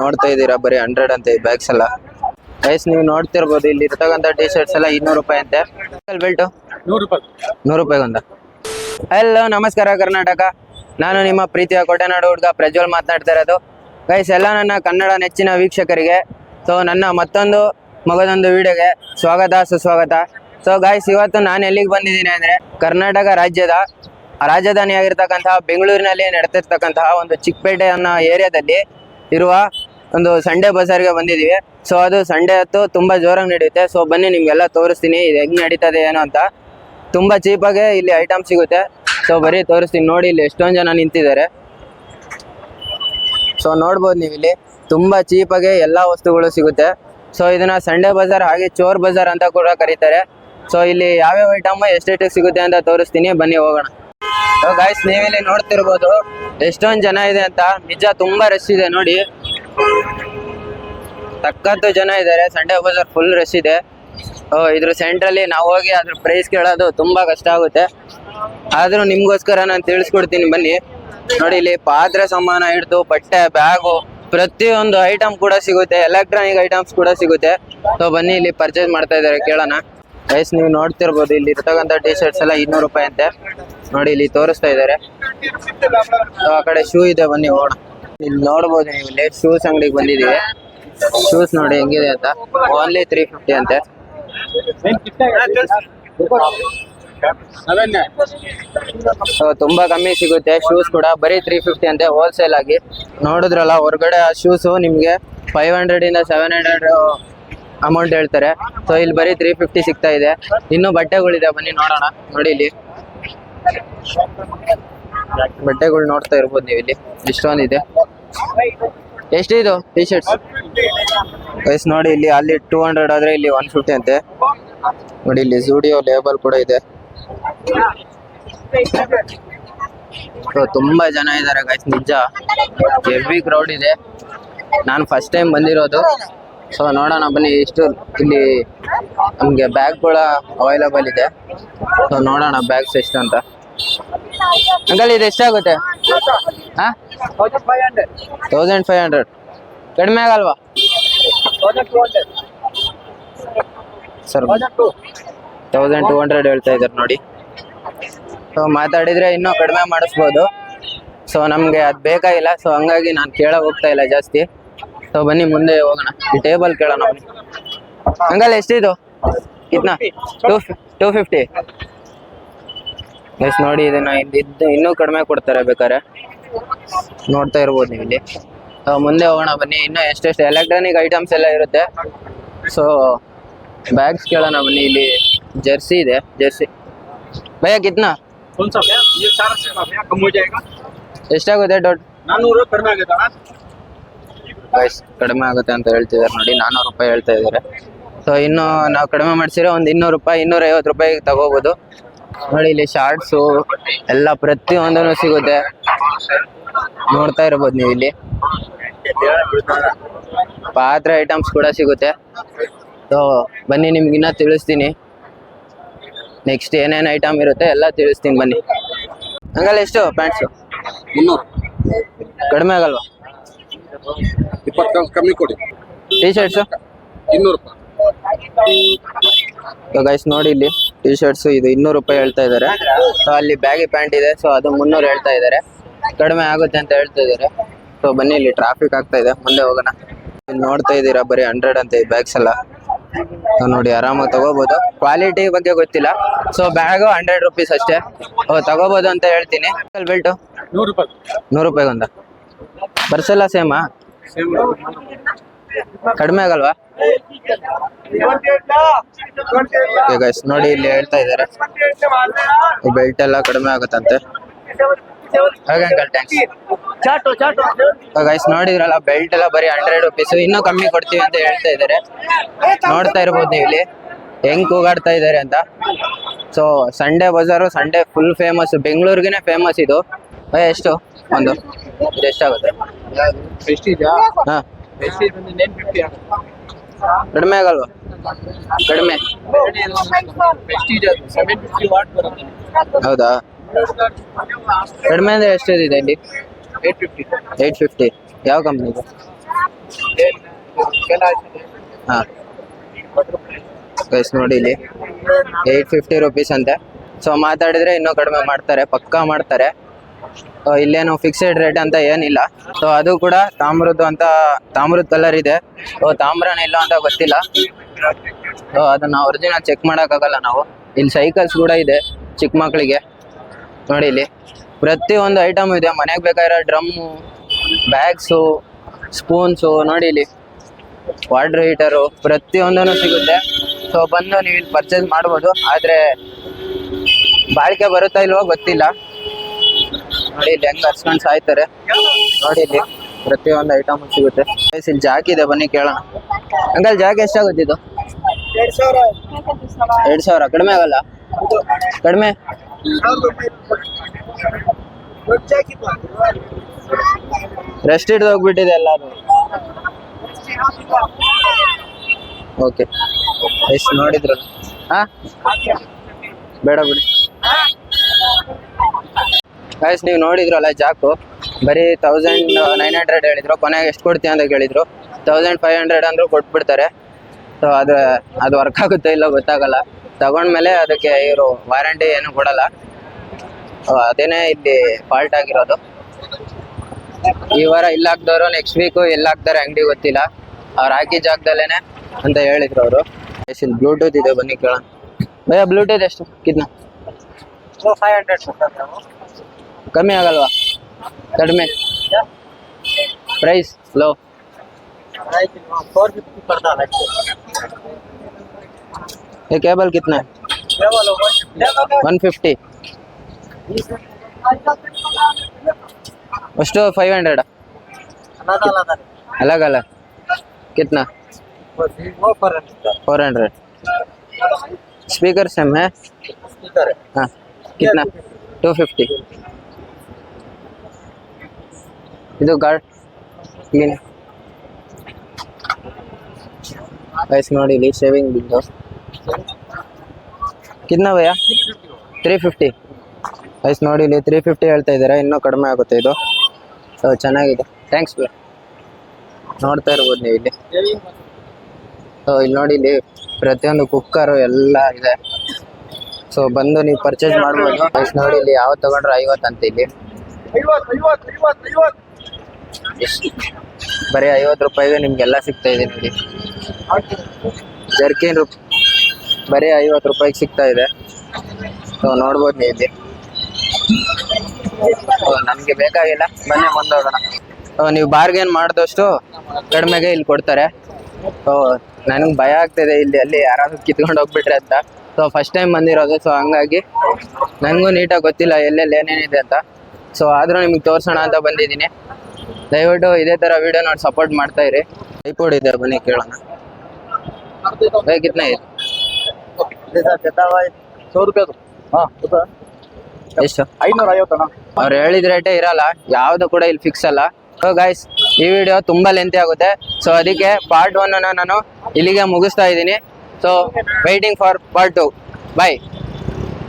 ನೋಡ್ತಾ ಇದ್ದೀರಾ ಬರೀ ಹಂಡ್ರೆಡ್ ಅಂತ ಈ ಬ್ಯಾಗ್ಸ್ ಎಲ್ಲ. ಗೈಸ್ ನೀವು ನೋಡ್ತಿರ್ಬೋದು ಇಲ್ಲಿ ಇರ್ತಕ್ಕಂಥ ಟಿ ಶರ್ಟ್ಸ್ ಎಲ್ಲ ಇನ್ನೂರು ರೂಪಾಯಿ ಅಂತೆ. ಬೆಲ್ಟು ನೂರು ರೂಪಾಯಿ. ನೂರು ರೂಪಾಯಿಗೊಂದ ಹಲೋ ನಮಸ್ಕಾರ ಕರ್ನಾಟಕ. ನಾನು ನಿಮ್ಮ ಪ್ರೀತಿಯ ಕೊಟ್ಟೆನಾಡು ಹುಡುಗ ಪ್ರಜ್ವಲ್ ಮಾತನಾಡ್ತಾ ಇರೋದು. ಗೈಸ್ ಎಲ್ಲ ನನ್ನ ಕನ್ನಡ ನೆಚ್ಚಿನ ವೀಕ್ಷಕರಿಗೆ ಸೊ ನನ್ನ ಮತ್ತೊಂದು ಮಗದೊಂದು ವಿಡಿಯೋಗೆ ಸ್ವಾಗತ ಸುಸ್ವಾಗತ. ಸೊ ಗೈಸ್ ಇವತ್ತು ನಾನು ಎಲ್ಲಿಗೆ ಬಂದಿದ್ದೀನಿ ಅಂದರೆ ಕರ್ನಾಟಕ ರಾಜ್ಯದ ರಾಜಧಾನಿಯಾಗಿರ್ತಕ್ಕಂತಹ ಬೆಂಗಳೂರಿನಲ್ಲಿ ನಡೆದಿರ್ತಕ್ಕಂತಹ ಒಂದು ಚಿಕ್ಕಪೇಟೆ ಅನ್ನೋ ಏರಿಯಾದಲ್ಲಿ ಇರುವ ಒಂದು ಸಂಡೇ ಬಜಾರ್ಗೆ ಬಂದಿದ್ದೀವಿ. ಸೊ ಅದು ಸಂಡೇ ಹೊತ್ತು ತುಂಬಾ ಜೋರಾಗಿ ನಡೆಯುತ್ತೆ. ಸೊ ಬನ್ನಿ, ನಿಮಗೆಲ್ಲ ತೋರಿಸ್ತೀನಿ. ಇದು ಹೆಂಗೆ ನಡೀತದೆ, ಏನು ಅಂತ. ತುಂಬ ಚೀಪಾಗೆ ಇಲ್ಲಿ ಐಟಮ್ ಸಿಗುತ್ತೆ. ಸೊ ಬರೀ ತೋರಿಸ್ತೀನಿ. ನೋಡಿ, ಇಲ್ಲಿ ಎಷ್ಟೊಂದು ಜನ ನಿಂತಿದ್ದಾರೆ. ಸೊ ನೋಡ್ಬೋದು ನೀವು ಇಲ್ಲಿ ತುಂಬ ಚೀಪಾಗೆ ಎಲ್ಲ ವಸ್ತುಗಳು ಸಿಗುತ್ತೆ. ಸೊ ಇದನ್ನ ಸಂಡೇ ಬಜಾರ್ ಹಾಗೆ ಚೋರ್ ಬಜಾರ್ ಅಂತ ಕೂಡ ಕರೀತಾರೆ. ಸೊ ಇಲ್ಲಿ ಯಾವ್ಯಾವ ಐಟಮ್ ಎಷ್ಟೆಷ್ಟು ಸಿಗುತ್ತೆ ಅಂತ ತೋರಿಸ್ತೀನಿ. ಬನ್ನಿ, ಹೋಗೋಣ. ಸೊ ಗಾಯ್ಸ್ ನೀವಿಲ್ಲಿ ನೋಡ್ತಿರ್ಬೋದು. ಎಷ್ಟೊಂದು ಜನ ಇದೆ ಅಂತ. ನಿಜ ತುಂಬಾ ರಶ್ ಇದೆ, ನೋಡಿ. ತಕ್ಕಂತ ಜನ ಇದ್ದಾರೆ. ಸಂಡೇ ಬಜಾರ್ ಫುಲ್ ರಶ್ ಇದೆ. ಇದ್ರ ಸೆಂಟ್ರಲ್ಲಿ ನಾವು ಹೋಗಿ ಅದ್ರ ಪ್ರೈಸ್ ಕೇಳೋದು ತುಂಬಾ ಕಷ್ಟ ಆಗುತ್ತೆ. ಆದ್ರೂ ನಿಮ್ಗೋಸ್ಕರ ನಾನು ತಿಳಿಸ್ಕೊಡ್ತೀನಿ, ಬನ್ನಿ. ನೋಡಿ, ಇಲ್ಲಿ ಪಾತ್ರೆ ಸಾಮಾನ ಹಿಡಿದು, ಬಟ್ಟೆ, ಬ್ಯಾಗು, ಪ್ರತಿಯೊಂದು ಐಟಮ್ ಕೂಡ ಸಿಗುತ್ತೆ. ಎಲೆಕ್ಟ್ರಾನಿಕ್ ಐಟಮ್ಸ್ ಕೂಡ ಸಿಗುತ್ತೆ. ಸೊ ಬನ್ನಿ, ಇಲ್ಲಿ ಪರ್ಚೇಸ್ ಮಾಡ್ತಾ ಇದ್ದಾರೆ, ಕೇಳೋಣ. ಪ್ರೈಸ್ ನೀವು ನೋಡ್ತಿರ್ಬೋದು, ಇಲ್ಲಿ ಇರ್ತಕ್ಕಂಥ ಟಿ ಶರ್ಟ್ಸ್ ಎಲ್ಲ ಇನ್ನೂರು ರೂಪಾಯಿ ಅಂತೆ. ನೋಡಿ ಇಲ್ಲಿ ತೋರಿಸ್ತಾ ಇದ್ದಾರೆ. ಆ ಕಡೆ ಶೂ ಇದೆ, ಬನ್ನಿ ಓಡ. ಇಲ್ಲಿ ನೋಡ್ಬೋದು ನೀವು ಲೇಟ್ ಶೂಸ್ ಅಂಗಡಿಗೆ ಬಂದಿದ್ದೀವಿ. ಶೂಸ್ ನೋಡಿ ಹೆಂಗಿದೆ ಅಂತ. ಓನ್ಲಿ ತ್ರೀ ಫಿಫ್ಟಿ ಅಂತೆ. ತುಂಬಾ ಕಮ್ಮಿ ಸಿಗುತ್ತೆ. ಶೂಸ್ ಕೂಡ ಬರೀ ತ್ರೀ ಫಿಫ್ಟಿ ಅಂತೆ ಹೋಲ್ಸೇಲ್ ಆಗಿ. ನೋಡಿದ್ರಲ್ಲ, ಹೊರಗಡೆ ಆ ಶೂಸು ನಿಮಗೆ ಫೈವ್ ಹಂಡ್ರೆಡ್ ಇಂದ ಸೆವೆನ್ ಹಂಡ್ರೆಡ್ ಅಮೌಂಟ್ ಹೇಳ್ತಾರೆ. ಸೊ ಇಲ್ಲಿ ಬರೀ ತ್ರೀ ಫಿಫ್ಟಿ ಸಿಗ್ತಾ ಇದೆ. ಇನ್ನು ಬಟ್ಟೆಗಳಿದೆ, ಬನ್ನಿ ನೋಡೋಣ. ನೋಡಿ ಇಲ್ಲಿ. ಬಟ್ಟೆಗಳು ನೋಡ್ತಾ ಇರ್ಬೋದು ನೀವು ಇಲ್ಲಿ. ಇಷ್ಟೊಂದಿದೆ ಎಷ್ಟಿದು ಟಿ ಶರ್ಟ್ಸ್ ವಯಸ್ ನೋಡಿ, ಇಲ್ಲಿ ಅಲ್ಲಿ ಟೂ ಹಂಡ್ರೆಡ್ ಆದ್ರೆ ಇಲ್ಲಿ ಒನ್ ಫಿಫ್ಟಿ ಅಂತೆ. ನೋಡಿ, ಇಲ್ಲಿ ಜೂಡಿಯೋ ಲೇಬಲ್ ಕೂಡ ಇದೆ. ಸೊ ತುಂಬಾ ಜನ ಇದ್ದಾರೆ ಗೈಸ್ ನಿಜ. ಹೆವಿ ಕ್ರೌಡ್ ಇದೆ. ನಾನು ಫಸ್ಟ್ ಟೈಮ್ ಬಂದಿರೋದು. ಸೊ ನೋಡೋಣ, ಬನ್ನಿ, ಇಷ್ಟು ಇಲ್ಲಿ ನಮಗೆ ಬ್ಯಾಗ್ಗಳ ಅವೈಲಬಲ್ ಇದೆ. ಸೊ ನೋಡೋಣ ಬ್ಯಾಗ್ಸ್ ಎಷ್ಟು ಅಂತ. ಅಂಕಲ್ ಇದು ಎಷ್ಟಾಗುತ್ತೆ? ಹಾ? ತೌಸಂಡ್ ಫೈವ್ ಹಂಡ್ರೆಡ್ ಕಡಿಮೆ ಆಗಲ್ವಾ? ಸರ್ ತೌಸಂಡ್ ಟೂ ಹಂಡ್ರೆಡ್ ಹೇಳ್ತಾ ಇದ್ದಾರೆ ನೋಡಿ. ಸೊ ಮಾತಾಡಿದ್ರೆ ಇನ್ನೂ ಕಡಿಮೆ ಮಾಡಿಸ್ಬೋದು. ಸೊ ನಮಗೆ ಅದು ಬೇಕಾಗಿಲ್ಲ ಸೊ ಹಂಗಾಗಿ ನಾನು ಕೇಳ ಹೋಗ್ತಾ ಇಲ್ಲ ಜಾಸ್ತಿ. ಸೊ ಬನ್ನಿ ಮುಂದೆ ಹೋಗೋಣ. ಈ ಟೇಬಲ್ ಕೇಳೋಣ ಬನ್ನಿ. ಹಂಗಲ್ಲ ಎಷ್ಟಿದು? ಇದನ್ನ ಟೂ ಟೂ ಫಿಫ್ಟಿ ಗೈಸ್ ನೋಡಿ ಇದನ್ನ ಇದ್ದು ಇನ್ನೂ ಕಡಿಮೆ ಕೊಡ್ತಾರೆ ಬೇಕಾದ್ರೆ. ನೋಡ್ತಾ ಇರ್ಬೋದು ನೀವು ಇಲ್ಲಿ. ಮುಂದೆ ಹೋಗೋಣ ಬನ್ನಿ. ಇನ್ನೂ ಎಷ್ಟೆಷ್ಟು ಎಲೆಕ್ಟ್ರಾನಿಕ್ ಐಟಮ್ಸ್ ಎಲ್ಲ ಇರುತ್ತೆ. ಸೊ ಬ್ಯಾಗ್ಸ್ ಕೇಳೋಣ ಬನ್ನಿ. ಇಲ್ಲಿ ಜರ್ಸಿ ಇದೆ. ಜರ್ಸಿ. ಭಯ ಕಿತ್ನ? ಎಷ್ಟಾಗುತ್ತೆ ಡೌಟ್ ಗೈಸ್ ಕಡಿಮೆ ಆಗುತ್ತೆ? ಅಂತ ಹೇಳ್ತಿದ್ದಾರೆ ನೋಡಿ. ನಾನ್ನೂರು ರೂಪಾಯಿ ಹೇಳ್ತಾ ಇದ್ದಾರೆ. ಸೊ ಇನ್ನು ನಾವು ಕಡಿಮೆ ಮಾಡಿಸಿರೋ ಒಂದು ಇನ್ನೂರು ರೂಪಾಯಿ ಇನ್ನೂರೈವತ್ತು ರೂಪಾಯಿಗೆ ತಗೋಬೋದು. ನೋಡಿ ಇಲ್ಲಿ ಶಾರ್ಟ್ಸು ಎಲ್ಲ ಪ್ರತಿಯೊಂದೂ ಸಿಗುತ್ತೆ. ನೋಡ್ತಾ ಇರ್ಬೋದು ನೀವು ಇಲ್ಲಿ. ಪಾತ್ರೆ ಐಟಮ್ಸ್ ಕೂಡ ಸಿಗುತ್ತೆ. ಸೊ ಬನ್ನಿ ನಿಮ್ಗೆ ಇನ್ನ ತಿಳಿಸ್ತೀನಿ. ನೆಕ್ಸ್ಟ್ ಏನೇನು ಐಟಮ್ ಇರುತ್ತೆ ಎಲ್ಲ ತಿಳಿಸ್ತೀನಿ ಬನ್ನಿ. ಹಂಗಲ್ಲ ಎಷ್ಟು ಪ್ಯಾಂಟ್ಸು ಮುನ್ನೂರು ಕಡಿಮೆ ಆಗಲ್ವಾ? ಇಪ್ಪತ್ತು ಕಮ್ಮಿ ಕೊಡಿ. ಟೀ ಶರ್ಟ್ಸು ಇನ್ನೂರು ರೂಪಾಯಿ. ಗೈಸ್ ನೋಡಿ ಇಲ್ಲಿ ಟಿ ಶರ್ಟ್ಸ್ ಇದು ಇನ್ನೂರು ರೂಪಾಯಿ ಹೇಳ್ತಾ ಇದ್ದಾರೆ. ಸೊ ಅಲ್ಲಿ ಬ್ಯಾಗಿ ಪ್ಯಾಂಟ್ ಇದೆ ಸೊ ಅದು ಮುನ್ನೂರು ಹೇಳ್ತಾ ಇದ್ದಾರೆ. ಕಡಿಮೆ ಆಗುತ್ತೆ ಅಂತ ಹೇಳ್ತಾ ಇದಾರೆ ಸೊ ಬನ್ನಿ ಇಲ್ಲಿ ಟ್ರಾಫಿಕ್ ಆಗ್ತಾ ಇದೆ ಮುಂದೆ ಹೋಗೋಣ. ನೋಡ್ತಾ ಇದ್ದೀರಾ ಬರೀ ಹಂಡ್ರೆಡ್ ಅಂತ ಈ ಬ್ಯಾಗ್ಸ್ ಎಲ್ಲ. ನೋಡಿ ಆರಾಮಾಗಿ ತಗೋಬಹುದು ಕ್ವಾಲಿಟಿ ಬಗ್ಗೆ ಗೊತ್ತಿಲ್ಲ. ಸೊ ಬ್ಯಾಗು ಹಂಡ್ರೆಡ್ ರುಪೀಸ್ ಅಷ್ಟೇ. ಓ ತಗೋಬಹುದು ಅಂತ ಹೇಳ್ತೀನಿ. ಬೆಲ್ಟು ನೂರು ರೂಪಾಯಿ. ನೂರು ರೂಪಾಯಿ ಒಂದ ಬರ್ಸಲ್ಲ ಸೇಮಾ ಸೇಮ್ ಕಡಿಮೆ ಆಗಲ್ವಾ? ಈಗ ನೋಡಿ ಇಲ್ಲಿ ಹೇಳ್ತಾ ಇದ್ದಾರೆ. ಬೆಲ್ಟ್ ಎಲ್ಲ ಕಡಿಮೆ ಆಗುತ್ತಂತೆ. ಹಾಗೆ ಅಂಕಲ್ ಗೈಸ್ ನೋಡಿದ್ರಲ್ಲ ಬೆಲ್ಟ್ ಎಲ್ಲ ಬರೀ ಹಂಡ್ರೆಡ್ ರುಪೀಸ್ ಇನ್ನೂ ಕಮ್ಮಿ ಕೊಡ್ತೀವಿ ಅಂತ ಹೇಳ್ತಾ ಇದ್ದಾರೆ. ನೋಡ್ತಾ ಇರ್ಬೋದು ನೀವು ಇಲ್ಲಿ. ಹೆಂಗ್ ಕೂಗಾಡ್ತಾ ಇದ್ದಾರೆ ಅಂತ. ಸೊ ಸಂಡೇ ಬಜಾರು ಸಂಡೇ ಫುಲ್ ಫೇಮಸ್ ಬೆಂಗಳೂರಿಗೆನೆ ಫೇಮಸ್ ಇದು. ಎಷ್ಟು? ಒಂದು. ಎಷ್ಟಾಗುತ್ತೆ? ಹಾ. ಕಡಿಮೆ ಆಗಲ್ವಾ? ಕಡಿಮೆ. ಹೌದಾ? ಕಡಿಮೆ ಅಂದ್ರೆ ಎಷ್ಟಿದೆ ಇಲ್ಲಿ ಏಟ್ ಫಿಫ್ಟಿ ಏಯ್ಟ್ ಫಿಫ್ಟಿ ಯಾವ ಕಂಪ್ನಿ ಹಾಂ. ಗೈಸ್ ನೋಡಿ ಇಲ್ಲಿ. ಏಟ್ ಫಿಫ್ಟಿ ರುಪೀಸ್ ಅಂತೆ. ಸೊ ಮಾತಾಡಿದ್ರೆ ಇನ್ನೂ ಕಡಿಮೆ ಮಾಡ್ತಾರೆ ಪಕ್ಕಾ ಮಾಡ್ತಾರೆ. ಇಲ್ಲೇನು ಫಿಕ್ಸೆಡ್ ರೇಟ್ ಅಂತ ಏನಿಲ್ಲ. ಸೊ ಅದು ಕೂಡ ತಾಮ್ರದ್ದು ಅಂತ, ತಾಮ್ರದ ಕಲರ್ ಇದೆ. ಸೊ ತಾಮ್ರನ ಇಲ್ಲ ಅಂತ ಗೊತ್ತಿಲ್ಲ. ಸೊ ಅದನ್ನ ಒರಿಜಿನಲ್ ಚೆಕ್ ಮಾಡೋಕ್ಕಾಗಲ್ಲ ನಾವು. ಇಲ್ಲಿ ಸೈಕಲ್ಸ್ ಕೂಡ ಇದೆ ಚಿಕ್ಕ ಮಕ್ಕಳಿಗೆ ನೋಡಿ ಇಲ್ಲಿ. ಪ್ರತಿಯೊಂದು ಐಟಮ್ ಇದೆ. ಮನೆಗೆ ಬೇಕಾಗಿರೋ ಡ್ರಮ್ಮು ಬ್ಯಾಗ್ಸು ಸ್ಪೂನ್ಸು ನೋಡಿ ಇಲ್ಲಿ. ವಾಟರ್ ಹೀಟರು ಪ್ರತಿಯೊಂದೂ ಸಿಗುತ್ತೆ. ಸೊ ಬಂದು ನೀವು ಇಲ್ಲಿ ಪರ್ಚೇಸ್ ಮಾಡ್ಬೋದು. ಆದರೆ, ಬಾಳಿಕೆ ಬರುತ್ತಾ ಇಲ್ವೋ ಗೊತ್ತಿಲ್ಲ. ನೋಡಿ ಇಲ್ಲಿ ಹೆಂಗ್ ಹಚ್ಕೊಂಡ್ ಸಾಯ್ತಾರೆ. ನೋಡಿ ಇಲ್ಲಿ ಪ್ರತಿಯೊಂದು ಐಟಮ್ ಸಿಗುತ್ತೆ. ಇಲ್ಲಿ ಜಾಕ್ ಇದೆ, ಬನ್ನಿ ಕೇಳೋಣ. ಅಂಕಲ್, ಜಾಕ್ ಎಷ್ಟಾಗುತ್ತೆ ಇದು? ಎರಡ್ ಸಾವಿರ. ಕಡಿಮೆ ಆಗಲ್ಲ? ಕಡಿಮೆ? ರೆಸ್ಟ್ ಹಿಡ್ದು ಹೋಗ್ಬಿಟ್ಟಿದೆ ಎಲ್ಲಾರು. ಓಕೆ ಎಷ್ಟು ನೋಡಿದ್ರು. ಹಾ? ಬೇಡ ಬಿಡಿ. ಗೈಸ್ ನೀವು ನೋಡಿದ್ರಲ್ಲ ಜಾಕು? ಬರೀ ತೌಸಂಡ್ ನೈನ್ ಹಂಡ್ರೆಡ್ ಹೇಳಿದ್ರು. ಕೊನೆಗೆ ಎಷ್ಟು ಕೊಡ್ತೀಯ ಅಂತ ಕೇಳಿದ್ರು. ತೌಸಂಡ್ ಫೈವ್ ಹಂಡ್ರೆಡ್ ಅಂದರೂ ಕೊಟ್ಬಿಡ್ತಾರೆ. ಸೊ ಅದು ಅದು ವರ್ಕ್ ಆಗುತ್ತೋ ಇಲ್ಲ ಗೊತ್ತಾಗಲ್ಲ. ತಗೊಂಡ್ಮೇಲೆ ಅದಕ್ಕೆ ಇವರು ವಾರಂಟಿ ಏನು ಕೊಡಲ್ಲ. ಅದೇನೇ ಇಲ್ಲಿ ಫಾಲ್ಟ್ ಆಗಿರೋದು. ಈ ವಾರ ಇಲ್ಲ ಹಾಕ್ದವ್ರು ನೆಕ್ಸ್ಟ್ ವೀಕು ಎಲ್ಲಿ ಹಾಕ್ತಾರೆ, ಅಂಗಡಿ ಗೊತ್ತಿಲ್ಲ. ಅವ್ರು ಹಾಕಿ ಜಾಗದಲ್ಲೇನೆ ಅಂತ ಹೇಳಿದ್ರು ಅವರು. ಇಲ್ಲಿ ಬ್ಲೂಟೂತ್ ಇದೆ, ಬನ್ನಿ ಕೇಳೋಣ. ಭಯ ಬ್ಲೂಟೂತ್ ಎಷ್ಟು? ಕಿದ್ನ? ಫೈವ್ ಹಂಡ್ರೆಡ್ कमी आगलवा कड़मे प्राइस लो। ये केबल कितना है? वन फिफ्टी ಅಷ್ಟು ಫೈವ್ हंड्रेड अलग अलग कितना? फोर हंड्रेड स्पीकर सेम है। हाँ। कितना? टू फिफ्टी ಇದು ಗಾರ್ಡ್ ಗೈಸ್ ನೋಡಿ ಇಲ್ಲಿ ಶೇವಿಂಗ್ ಬಿದ್ದು. ಕಿದ್ನ ಭಯ ತ್ರೀ ಫಿಫ್ಟಿ ಐಸ್ ನೋಡಿ ಇಲ್ಲಿ ತ್ರೀ ಫಿಫ್ಟಿ ಹೇಳ್ತಾ ಇದ್ದಾರೆ. ಇನ್ನೂ ಕಡಿಮೆ ಆಗುತ್ತೆ ಇದು. ಸೊ ಚೆನ್ನಾಗಿದೆ. ಥ್ಯಾಂಕ್ಸ್ ಬಿ ನೋಡ್ತಾ ಇರ್ಬೋದು ನೀವು ಇಲ್ಲಿ. ಸೊ ಇಲ್ಲಿ ನೋಡಿ ಇಲ್ಲಿ ಪ್ರತಿಯೊಂದು ಕುಕ್ಕರು ಎಲ್ಲ ಇದೆ. ಸೊ ಬಂದು ನೀವು ಪರ್ಚೇಸ್ ಮಾಡ್ಬೋದು. ಐಸ್ ನೋಡಿ ಇಲ್ಲಿ ಯಾವ್ದು ತಗೊಂಡ್ರೆ ಐವತ್ತು ಅಂತ ಇಲ್ಲಿ ಐವತ್ತು ಐವತ್ತು ಐವತ್ತು ಐವತ್ತು ಬರೀ ಐವತ್ತು ರೂಪಾಯಿಗೆ ನಿಮ್ಗೆಲ್ಲ ಸಿಗ್ತಾ ಇದೆ ನೋಡಿ. ಜರ್ಕಿನ್ ರೂಪ, ಬರೀ ಐವತ್ತು ರೂಪಾಯಿಗೆ ಸಿಗ್ತಾ ಇದೆ. ಸೊ, ನೋಡ್ಬೋದು ನೀವು ಇಲ್ಲಿ. ನಮಗೆ ಬೇಕಾಗಿಲ್ಲ. ಬನ್ನಿ, ಮುಂದೋಗೋಣ. ನೀವು ಬಾರ್ಗೇನ್ ಮಾಡಿದಷ್ಟು ಕಡಿಮೆಗೆ ಇಲ್ಲಿ ಕೊಡ್ತಾರೆ. ಸೊ, ನನಗೆ ಭಯ ಆಗ್ತಿದೆ ಇಲ್ಲಿ, ಅಲ್ಲಿ ಯಾರಾದ್ರೂ ಕಿತ್ಕೊಂಡು ಹೋಗ್ಬಿಟ್ರೆ ಅಂತ. ಸೊ ಫಸ್ಟ್ ಟೈಮ್ ಬಂದಿರೋದು, ಸೊ, ಹಂಗಾಗಿ ನನಗೂ ನೀಟಾಗಿ ಗೊತ್ತಿಲ್ಲ, ಎಲ್ಲೆಲ್ಲಿ ಏನೇನಿದೆ ಅಂತ. ಸೊ, ಆದರೂ ನಿಮಗೆ ತೋರಿಸೋಣ ಅಂತ ಬಂದಿದ್ದೀನಿ. ದಯವಿಟ್ಟು ಇದೇ ತರ ವಿಡಿಯೋ ನೋಡಿ ಸಪೋರ್ಟ್ ಮಾಡ್ತಾ ಇರಿ. ಐಪೋಡ್ ಇದೆ ಬನ್ನಿ ಕೇಳೋಣ. ಬೇಕಿತ್ನ ಎಷ್ಟು? ಅವ್ರು ಹೇಳಿದ ರೇಟೇ ಇರಲ್ಲ ಯಾವ್ದು ಕೂಡ ಇಲ್ಲಿ ಫಿಕ್ಸ್ ಅಲ್ಲ. ಸೊ ಗೈಸ್ ಈ ವಿಡಿಯೋ ತುಂಬಾ ಲೆಂತಿ ಆಗುತ್ತೆ. ಸೊ ಅದಕ್ಕೆ ಪಾರ್ಟ್ ಒನ್ ಅನ್ನ ನಾನು ಇಲ್ಲಿಗೆ ಮುಗಿಸ್ತಾ ಇದ್ದೀನಿ. So waiting for part two bye